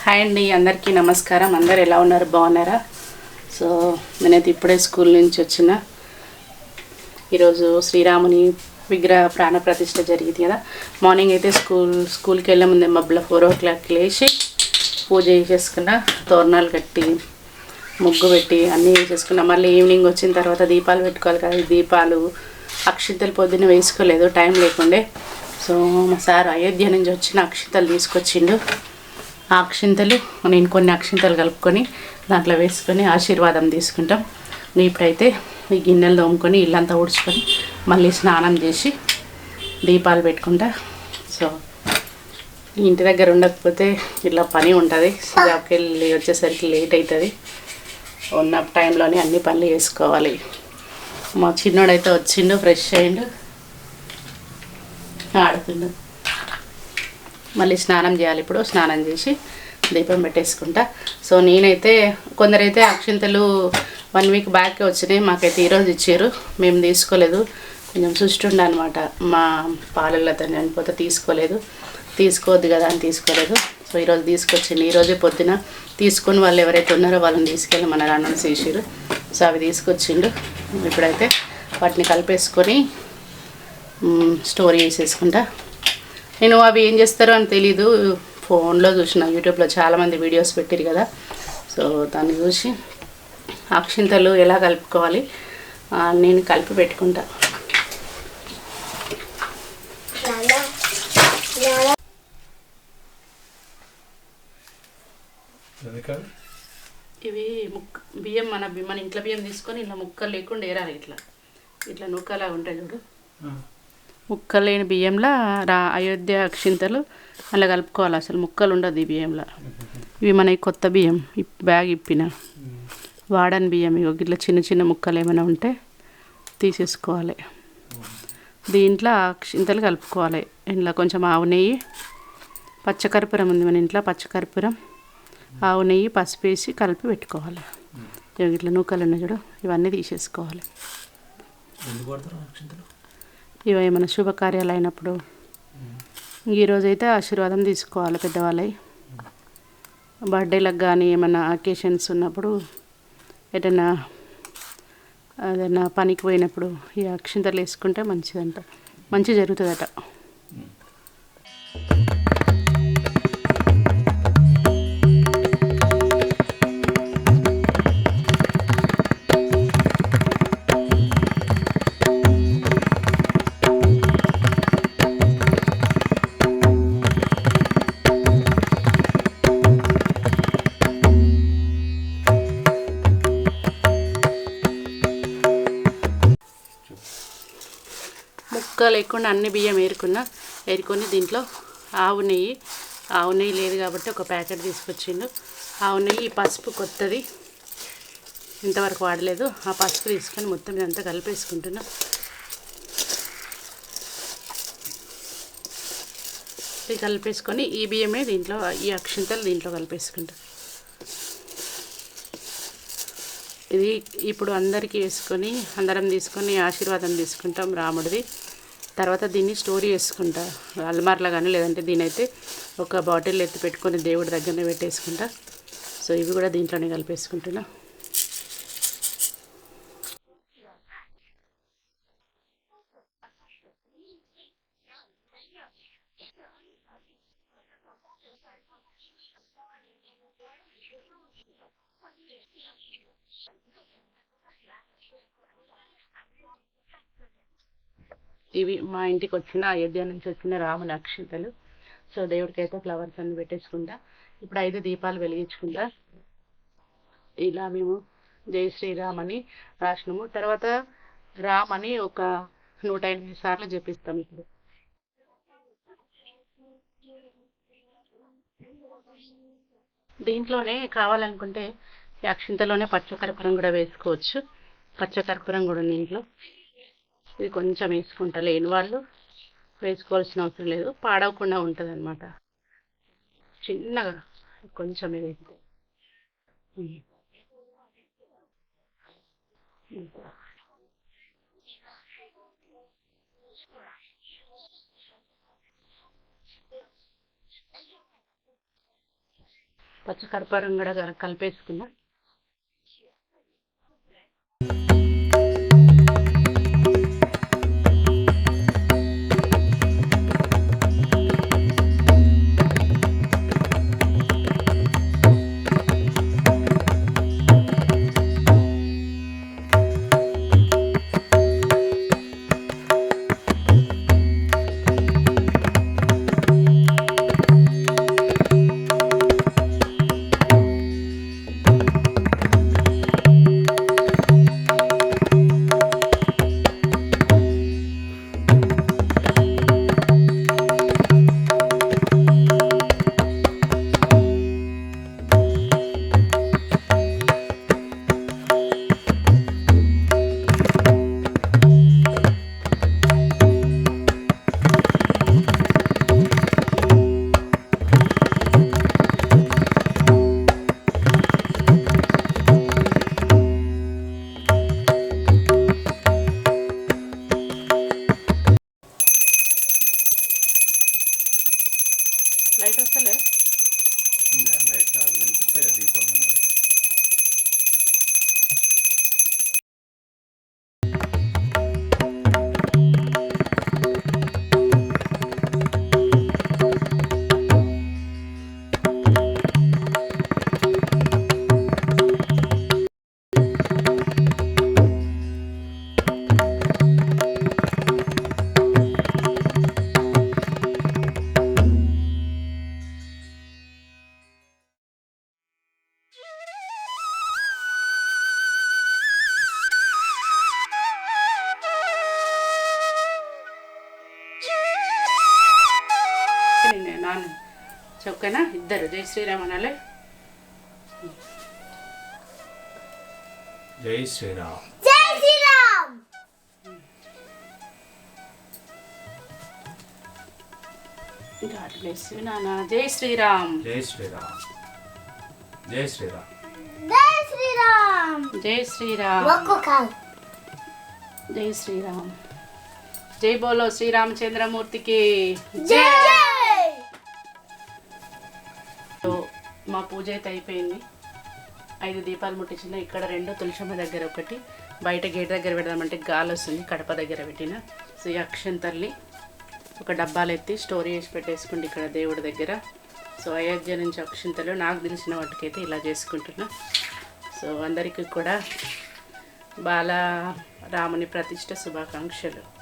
Hi అండి అందరికీ నమస్కారం. అందరు ఎలా ఉన్నారు? బాగున్నారా? సో నేనైతే ఇప్పుడే స్కూల్ నుంచి వచ్చిన. ఈరోజు శ్రీరాముని విగ్రహ ప్రాణ ప్రతిష్ట జరిగింది కదా. మార్నింగ్ అయితే స్కూల్ స్కూల్కి వెళ్ళే ముందే మబ్బుల ఫోర్ ఓ క్లాక్కి లేచి పూజ చేసేసుకున్న తోరణాలు కట్టి ముగ్గు పెట్టి అన్నీ చేసేసుకున్నా మళ్ళీ ఈవినింగ్ వచ్చిన తర్వాత దీపాలు పెట్టుకోవాలి కదా. దీపాలు అక్షింతలు పొద్దున్న వేసుకోలేదు టైం లేకుండే. సో మా సార్ అయోధ్య నుంచి వచ్చిన అక్షింతలు తీసుకొచ్చిండు. ఆ అక్షింతలు నేను కొన్ని అక్షింతలు కలుపుకొని దాంట్లో వేసుకొని ఆశీర్వాదం తీసుకుంటాం. ఇప్పుడైతే ఈ గిన్నెలు తోముకొని ఇల్లంతా ఊడ్చుకొని మళ్ళీ స్నానం చేసి దీపాలు పెట్టుకుంటా. సో ఇంటి దగ్గర ఉండకపోతే ఇట్లా పని ఉంటుంది. జాబ్కి వెళ్ళి వచ్చేసరికి లేట్ అవుతుంది ఉన్న టైంలోనే అన్ని పనులు చేసుకోవాలి. మా చిన్నోడైతే వచ్చిండు ఫ్రెష్ అయిండు ఆడుతుండు మళ్ళీ స్నానం చేయాలి ఇప్పుడు స్నానం చేసి దీపం పెట్టేసుకుంటా. సో నేనైతే కొందరైతే అక్షింతలు వన్ వీక్ బ్యాక్ వచ్చినాయి మాకైతే ఈరోజు ఇచ్చారు. మేము తీసుకోలేదు. కొంచెం సుష్టుండ అనమాట మా పాలలతో చనిపోతే తీసుకోలేదు. తీసుకోవద్దు కదా అని తీసుకోలేదు. సో ఈరోజు తీసుకొచ్చింది. ఈరోజే పొద్దున తీసుకొని వాళ్ళు ఎవరైతే ఉన్నారో వాళ్ళని తీసుకెళ్ళి మన అనౌన్స్ చేసారు సో అవి తీసుకొచ్చిండు. ఇప్పుడైతే వాటిని కలిపేసుకొని స్టోర్ చేసేసుకుంటా నేను అవి ఏం చేస్తారో అని తెలీదు. ఫోన్లో చూసిన యూట్యూబ్లో చాలామంది వీడియోస్ పెట్టారు కదా. సో దాన్ని చూసి అక్షింతలు ఎలా కలుపుకోవాలి నేను కలిపి పెట్టుకుంటా. ఇవి ముక్క బియ్యం మన మన ఇంట్లో బియ్యం తీసుకొని ఇలా ముక్కలు లేకుండా ఏరాలి ఇట్లా. ఇట్లా నూకలా ఉంటాయి చూడు. ముక్కలేని బియ్యంలో రా అయోధ్య అక్షింతలు అలా కలుపుకోవాలి. అసలు ముక్కలు ఉండదు ఈ బియ్యంలో. ఇవి మన కొత్త బియ్యం. ఇప్- బ్యాగ్ ఇప్పిన. వాడని బియ్యం ఇవి ఇట్లా చిన్న చిన్న ముక్కలు ఏమైనా ఉంటే తీసేసుకోవాలి. దీంట్లో అక్షింతలు కలుపుకోవాలి. ఇంట్లో కొంచెం ఆవు నెయ్యి పచ్చకర్పూరం ఉంది మన ఇంట్లో పచ్చకర్పూరం ఆవు నెయ్యి పసుపు వేసి కలిపి పెట్టుకోవాలి. ఇగో ఇట్లా నూకలు ఉన్నాయి చూడు. ఇవన్నీ తీసేసుకోవాలి ఎందుకు పడతారు అక్షింతలు ఇవి ఏమైనా శుభకార్యాలు అయినప్పుడు? ఈరోజైతే ఆశీర్వాదం తీసుకోవాలి పెద్దవాళ్ళై. బర్త్డేలకు కానీ ఏమైనా అకేషన్స్ ఉన్నప్పుడు ఏదైనా ఏదైనా పనికి పోయినప్పుడు ఈ అక్షింతలు వేసుకుంటే మంచిదంట. మంచి జరుగుతుందట. ముక్క లేకుండా అన్ని బియ్యం ఏరుకున్నా ఏరుకొని దీంట్లో ఆవు నెయ్యి ఆవు నెయ్యి లేదు కాబట్టి ఒక ప్యాకెట్ తీసుకొచ్చిండు. ఆవు నెయ్యి పసుపు కొత్తది. ఇంతవరకు వాడలేదు. ఆ పసుపు తీసుకొని మొత్తం ఇదంతా కలిపేసుకుంటున్నా. ఇది కలిపేసుకొని ఈ బియ్యమే దీంట్లో ఈ అక్షింతలు దీంట్లో కలిపేసుకుంటా. ఇది ఇప్పుడు అందరికీ వేసుకొని అందరం తీసుకొని ఆశీర్వాదం తీసుకుంటాం రాముడిది. తర్వాత దీన్ని స్టోరీ చేసుకుంటా. అల్మార్లో కానీ లేదంటే దీని అయితే ఒక బాటిల్ ఎత్తి పెట్టుకొని దేవుడి దగ్గరనే పెట్టేసుకుంటా. సో ఇవి కూడా దీంట్లోనే కలిపేసుకుంటున్నా. ఇవి మా ఇంటికి వచ్చిన అయోధ్య నుంచి వచ్చిన రాముని అక్షింతలు. సో దేవుడికి అయితే ఫ్లవర్స్ అన్ని పెట్టేసుకుంటా. ఇప్పుడు ఐదు దీపాలు వెలిగించుకుంటా. ఇలా మేము జై శ్రీరామ్ అని రాసినాము. తర్వాత రామ్ అని ఒక నూట ఎనిమిది సార్లు జపిస్తాం ఇప్పుడు. దీంట్లోనే కావాలనుకుంటే అక్షింతలోనే పచ్చకర్పూరం కూడా వేసుకోవచ్చు. పచ్చకర్పూరం కూడా ఉంది ఇంట్లో. ఇది కొంచెం వేసుకుంటా. లేని వాళ్ళు వేసుకోవాల్సిన అవసరం లేదు. పాడవకుండా ఉంటుంది అనమాట చిన్నగా కొంచెం వేస్తే పచ్చకర్పూరం కూడా కలిపేసుకున్నా. అవి కనిపిస్తే చొక్కనా ఇద్దరు. జై శ్రీరామ్ అనాలి జై శ్రీరామ్. జై శ్రీరామ్! గాడ్ బ్లెస్ యు నాన్న జై శ్రీరామ్. జై శ్రీరామ్. జై శ్రీరామ్. జై శ్రీరామ్! జై శ్రీరామ్. జై శ్రీరామ్. జై బోలో శ్రీరామచంద్రమూర్తికి. జై మా పూజ అయితే అయిపోయింది. ఐదు దీపాలు ముట్టించిన. ఇక్కడ రెండు తులసమ్మ దగ్గర ఒకటి. బయట గేట్ దగ్గర పెడదామంటే గాలి వస్తుంది. కడప దగ్గర పెట్టిన. సో ఈ తల్లి ఒక డబ్బాలు ఎత్తి స్టోరీ చేసి పెట్టేసుకుంటే ఇక్కడ దేవుడి దగ్గర. సో అయోధ్య నుంచి అక్షంతలు నాకు తెలిసిన వాటికైతే ఇలా చేసుకుంటున్నా. సో అందరికీ కూడా బాల రాముని ప్రతిష్ట శుభాకాంక్షలు.